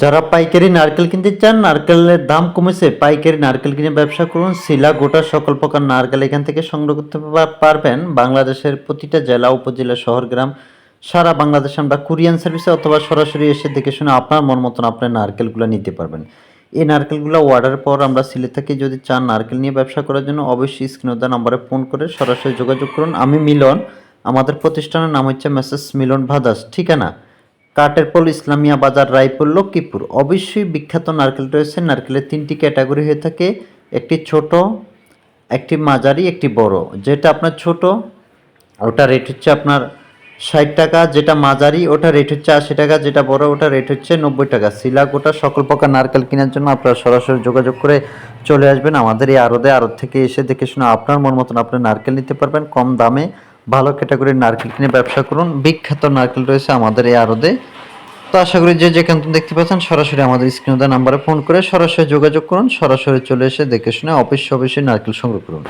যারা পাইকারি নারকেল কিনতে চান, নারকেলের দাম কমেছে। পাইকারি নারকেল কিনে ব্যবসা করুন। শিলা গোটা সকল প্রকার নারকেল এখান থেকে সংগ্রহ করতে পারবেন। বাংলাদেশের প্রতিটা জেলা, উপজেলা, শহর, গ্রাম, সারা বাংলাদেশে আমরা কুরিয়ান সার্ভিসে অথবা সরাসরি এসে দেখে শুনে আপনার মন মতন আপনার নারকেলগুলো নিতে পারবেন। এই নারকেলগুলো অর্ডার পর আমরা সিলে থাকি যদি চান নারকেল নিয়ে ব্যবসা করার জন্য, অবশ্যই স্ক্রিনে দেওয়া নাম্বারে ফোন করে সরাসরি যোগাযোগ করুন। আমি মিলন। আমাদের প্রতিষ্ঠানের নাম হচ্ছে মেসেস মিলন ভাদাস। ঠিকানা? কাটেরপল, ইসলামিয়া বাজার, রায়পুর, লক্ষ্মীপুর। অবশ্যই বিখ্যাত নারকেল রয়েছে। নারকেলের তিনটি ক্যাটাগরি হয়ে থাকে। একটি ছোট, একটি মাঝারি, একটি বড়। যেটা আপনার ছোট, ওটা রেট হচ্ছে আপনার ষাট টাকা। যেটা মাঝারি, ওটা রেট হচ্ছে আশি টাকা। যেটা বড়, ওটা রেট হচ্ছে নব্বই টাকা। শিলা গোটা সকল প্রকার নারকেল কেনার জন্য আপনারা সরাসরি যোগাযোগ করে চলে আসবেন আমাদের এই আরদে আরদ থেকে এসে দেখে শুনে আপনার মন মতন আপনি নারকেল নিতে পারবেন। কম দামে ভালো ক্যাটাগরির নারকেল কিনে ব্যবসা করুন। বিখ্যাত নারকেল রয়েছে আমাদের এই আরদে তো আশা করি যে যেখান থেকে দেখতে পাচ্ছেন, সরাসরি আমাদের স্ক্রিনে নাম্বারে ফোন করে সরাসরি যোগাযোগ করুন, সরাসরি চলে এসে দেখে শুনে অফিস অফিসে নারকেল সংগ্রহ করুন।